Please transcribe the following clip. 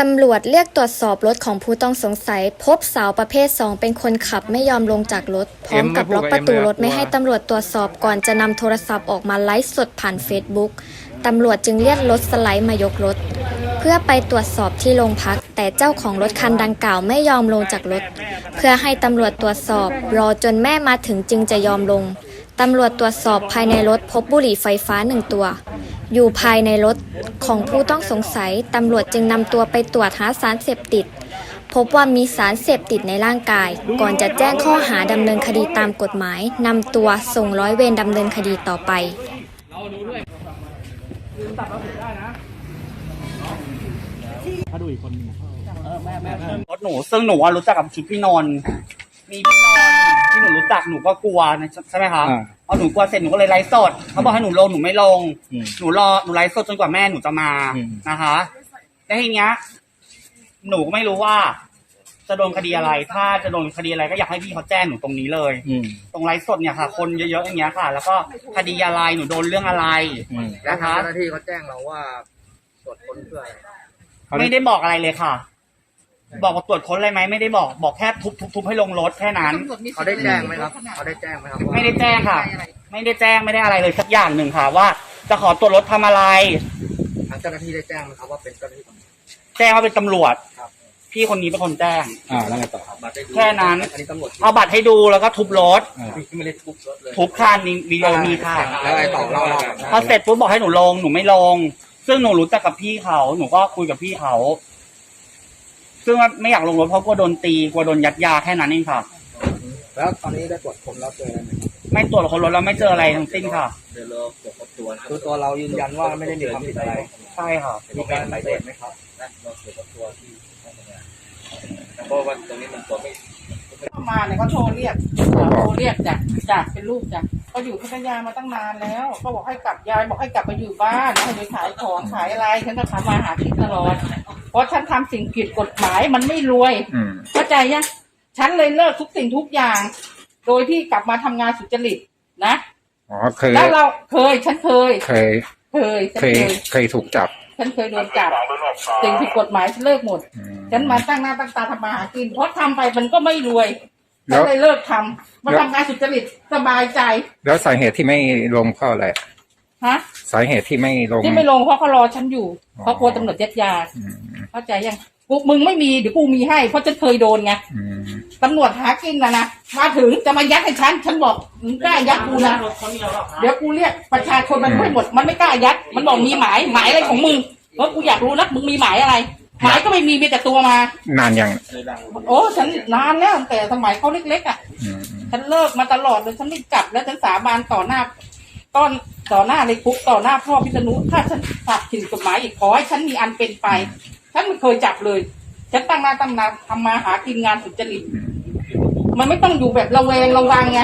ตำรวจเรียกตรวจสอบรถของผู้ต้องสงสัย พบสาวประเภท 2 เป็นคนขับไม่ยอมลงจากรถ พร้อมกับล็อกประตูรถไม่ให้ตำรวจตรวจสอบก่อนจะนำโทรศัพท์ออกมาไลฟ์สดผ่านเฟซบุ๊กตำรวจจึงเรียกรถสไลด์มายกรถ เพื่อไปตรวจสอบที่โรงพัก แต่เจ้าของรถคันดังกล่าวไม่ยอมลงจากรถ เพื่อให้ตำรวจตรวจสอบ รอจนแม่มาถึงจึงจะยอมลงตำรวจตรวจสอบภายในรถพบบุหรี่ไฟฟ้าหนึ่งตัว อยู่ภายในรถของผู้ต้องสงสัย ตำรวจจึงนำตัวไปตรวจหาสารเสพติด พบว่ามีสารเสพติดในร่างกาย ก่อนจะแจ้งข้อหาดำเนินคดีตามกฎหมายนำตัวส่งร้อยเวรดำเนินคดีต่อไปถ้าดูอีกคนรถหนูซึ่งหนูรู้จักกับชุดพี่นนท์ มีพี่นนท์ที่หนูรู้จักหนูก็กลัวนะใช่ไหมคะพอหนูกลัวเสร็จหนูก็เลยไลฟ์สดเขาบอกให้หนูลงหนูไม่ลง อืมหนูรอหนูไลฟ์สดจนกว่าแม่หนูจะมาอืม นะคะแล้วทีเนี้ย หนูก็ไม่รู้ว่า จะโดนคดีอะไร ถ้าจะโดนคดีอะไรก็อยากให้พี่เขาแจ้งหนูตรงนี้เลย อืม ตรงไลฟ์สดเนี่ยค่ะ คนเยอะๆอย่างเงี้ยค่ะ แล้วก็คดีอะไรหนูโดนเรื่องอะไรอืมนะคะ เจ้าหน้าที่เขาแจ้งเราว่าตรวจค้นเพื่ออะไรเขาได้ไม่ได้บอกอะไรเลยค่ะ บอกว่าตรวจค้นอะไรไหมไม่ได้บอกบอกแค่ทุบทุบทุบให้ลงรถแค่นั้น เขาได้แจ้งไหมครับ เขาได้แจ้งไหมครับว่าไม่ได้แจ้งค่ะ ไม่ได้แจ้งไม่ได้อะไรเลยสักอย่างหนึ่งค่ะว่า จะขอตรวจรถทำอะไร ทางเจ้าหน้าที่ได้แจ้งไหมครับว่าเป็นเจ้าหน้าที่ตำรวจ แจ้งว่าเป็นตำรวจครับ พี่คนนี้เป็นคนแจ้ง อ่าแล้วไงต่อเอาบัตรได้ดูแค่นั้น อันนี้ตำรวจเอาบัตรให้ดูแล้วก็ทุบรถอ่าไม่ได้ทุบรถเลยทุบคันนี้วิดีโอมีค่ะแล้วไอ้ต่อเล่าเล่าพอเสร็จปุ๊บบอกให้หนูลงหนูไม่ลง ซึ่งหนูรู้จักกับพี่เขาหนูก็คุยกับพี่เขา ซึ่งว่าไม่อยากลงรถเพราะกลัวโดนตีกลัวโดนยัดยาแค่นั้นเองค่ะ แล้วตอนนี้ได้ตรวจค้นแล้วเจออะไรไหมครับไม่ตรวจคนรถแล้วไม่เจออะไรทั้งสิ้นค่ะ เดี๋ยวเราตรวจครบตัวคือตัวเรายืนยันว่าไม่ได้มีความผิดอะไรใช่ค่ะ มีการปฏิเสธไหมครับนะเราตรวจครบตัวที่ห้องทำงานเพราะว่าตรงนี้มันตัวไม่เข้ามาเนี่ยเขาโทรเรียกโทรเรียกจากจากเป็นลูกจากก็อยู่พัทยามาตั้งนานแล้วก็บอกให้กลับยายบอกให้กลับไปอยู่บ้านให้ไปขายของขายอะไรฉันก็ทำมาหากินตลอด เพราะฉันทำสิ่งผิดกฎหมายมันไม่รวย อืม เข้าใจยังฉันเลยเลิกทุกสิ่งทุกอย่าง โดยที่กลับมาทำงานสุจริตนะ อ๋อเคยแล้วเราเคย ฉันเคย เคยเคยฉันเคยเคย เคยถูกจับฉันเคยโดนจับสิ่งผิดกฎหมายฉันเลิกหมด อืม ฉันมาตั้งหน้าตั้งตาทำมาหากิน เพราะทำไปมันก็ไม่รวยแล้ฉันวเลยเลิกทำมาทำงานสุจริตสบายใจแล้วสาเหตุที่ไม่ลงเพราะอะไรฮะ สาเหตุที่ไม่ลง ที่ไม่ลงเพราะเขารอฉันอยู่อ๋อเพราะกลัวตำรวจยัดยา อืม เข้าใจยังกูมึงไม่มีเดี๋ยวกูมีให้ เพราะฉันเคยโดนไงอืมตำรวจหากินนะนะมาถึงจะมายัดให้ฉันฉันบอกมึงกล้ายัดกูนะเดี๋ยวกูเรียกประชาชนมันไม่หมดมันไม่กล้ายัด มันบอกมีหมายหมายอะไรของมึงเพราะกูอยากรู้นะมึงมีหมายอะไร หมายก็ไม่มีมีแต่ตัวมา นานยังโอ้ฉันนานแล้วตั้งแต่สมัยเขาเล็กๆอะ อืมฉันเลิกมาตลอดเลยฉันไม่กลับแล้วฉันสาบานต่อหน้าต้อนต่อหน้าในคุกต่อหน้าพ่อพิษณุถ้าฉันขัดผิดกฎหมายอีกขอให้ฉันมีอันเป็นไป ฉันไม่เคยจับเลย ฉันตั้งหน้าตั้งตาทำมาหากินงานสุจริตมมันไม่ต้องอยู่แบบระแวงระวังไง